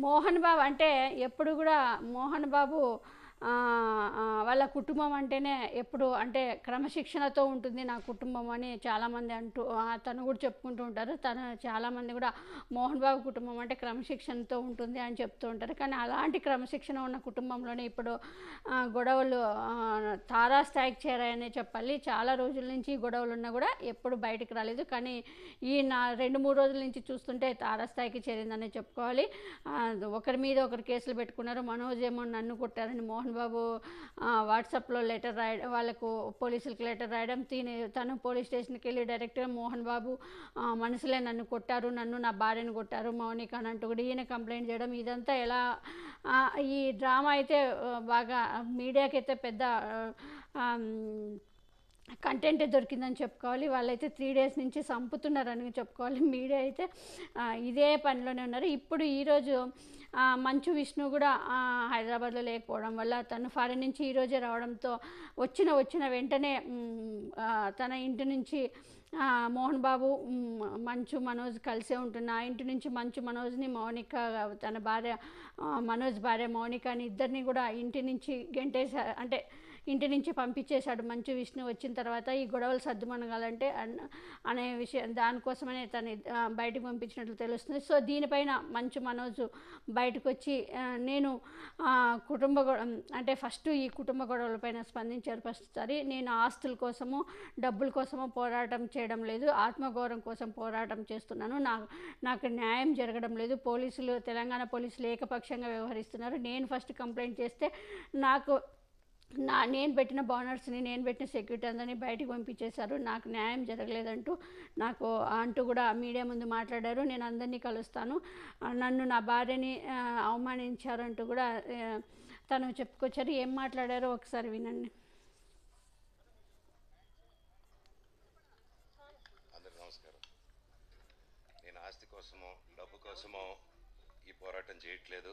మోహన్ బాబు అంటే ఎప్పుడు కూడా మోహన్ బాబు వాళ్ళ కుటుంబం అంటేనే ఎప్పుడు అంటే క్రమశిక్షణతో ఉంటుంది నా కుటుంబం అని చాలామంది అంటూ తను కూడా చెప్పుకుంటూ ఉంటారు. తను చాలామంది కూడా మోహన్ బాబు కుటుంబం అంటే క్రమశిక్షణతో ఉంటుంది అని చెప్తూ ఉంటారు. కానీ అలాంటి క్రమశిక్షణ ఉన్న కుటుంబంలోనే ఇప్పుడు గొడవలు తారాస్థాయికి చేరాయనే చెప్పాలి. చాలా రోజుల నుంచి గొడవలు ఉన్నా కూడా ఎప్పుడు బయటికి రాలేదు. కానీ ఈ నా రెండు మూడు రోజుల నుంచి చూస్తుంటే తారాస్థాయికి చేరిందనే చెప్పుకోవాలి. ఒకరి మీద ఒకరు కేసులు పెట్టుకున్నారు. మనోజ్ ఏమో నన్ను కొట్టారని మోహన్ మోహన్ బాబు వాట్సాప్లో లెటర్ రాయడం వాళ్ళకు పోలీసులకు లెటర్ రాయడం తిని తను పోలీస్ స్టేషన్కి వెళ్ళి డైరెక్ట్గా మోహన్ బాబు మనసులే నన్ను కొట్టారు నన్ను నా భార్యను కొట్టారు మౌనిక అని అంటూ కూడా ఈయన కంప్లైంట్ చేయడం. ఇదంతా ఎలా ఈ డ్రామా అయితే బాగా మీడియాకి అయితే పెద్ద కంటెంట్ దొరికిందని చెప్పుకోవాలి. వాళ్ళైతే త్రీ డేస్ నుంచి చంపుతున్నారని చెప్పుకోవాలి. మీడియా అయితే ఇదే పనిలోనే ఉన్నారు. ఇప్పుడు ఈరోజు మంచు విష్ణు కూడా హైదరాబాద్లో లేకపోవడం వల్ల తను ఫారెన్ నుంచి ఈరోజే రావడంతో వచ్చిన వచ్చిన వెంటనే తన ఇంటి నుంచి మోహన్ బాబు మంచు మనోజ్ కలిసే ఉంటున్న. ఆ ఇంటి నుంచి మంచు మనోజ్ని మౌనిక తన భార్య మనోజ్ భార్య మౌనికని ఇద్దరిని కూడా ఇంటి నుంచి గెంటేశారు. అంటే ఇంటి నుంచి పంపించేశాడు మంచు విష్ణు వచ్చిన తర్వాత ఈ గొడవలు సర్దుమనగాలంటే అన్- అనే విషయం దానికోసమనే తను బయటకు పంపించినట్లు తెలుస్తుంది. సో దీనిపైన మంచు మనోజ్ బయటకు వచ్చి నేను కుటుంబ అంటే ఫస్ట్ ఈ కుటుంబ గొడవలపైన స్పందించారు ఫస్ట్ సారి. నేను ఆస్తుల కోసము డబ్బుల కోసము పోరాటం చేయడం లేదు. ఆత్మగౌరవం కోసం పోరాటం చేస్తున్నాను. నా నాకు న్యాయం జరగడం లేదు. పోలీసులు తెలంగాణ పోలీసులు ఏకపక్షంగా వ్యవహరిస్తున్నారు. నేను ఫస్ట్ కంప్లైంట్ చేస్తే నాకు నా నేను పెట్టిన బానర్స్ని నేను పెట్టిన సెక్యూరిటీ అందరినీ బయటకు పంపించేశారు. నాకు న్యాయం జరగలేదంటూ నాకు అంటూ కూడా మీడియా ముందు మాట్లాడారు. నేను అందరినీ కలుస్తాను. నన్ను నా భార్యని అవమానించారంటూ కూడా తను చెప్పుకొచ్చారు. ఏం మాట్లాడారో ఒకసారి వినండి. నేను ఆస్తి కోసమో డబ్బు కోసమో ఈ పోరాటం చేయట్లేదు.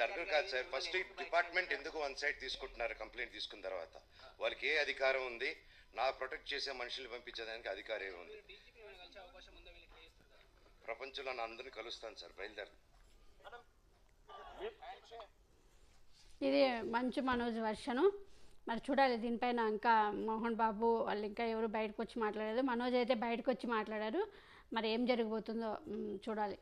జరగదు కాదు సార్? ఫస్ట్ డిపార్ట్మెంట్ ఎందుకు వన్ సైడ్ తీసుకుంటున్నారు కంప్లైంట్ తీసుకున్న తర్వాత? వాళ్ళకి ఏ అధికారం ఉంది? నా ప్రొటెక్ట్ చేసే మనుషులు పంపించడానికి అధికారం ఏముంది ప్రపంచంలో నా అందరిని కలుస్తాను సార్ బయలుదేరు ఇది మంచు మనోజ్ వర్షను. మరి చూడాలి దీనిపైన ఇంకా మోహన్ బాబు వాళ్ళు ఇంకా ఎవరు బయటకు వచ్చి మాట్లాడలేదు. మనోజ్ అయితే బయటకు వచ్చి మాట్లాడారు. మరి ఏం జరగబోతుందో చూడాలి.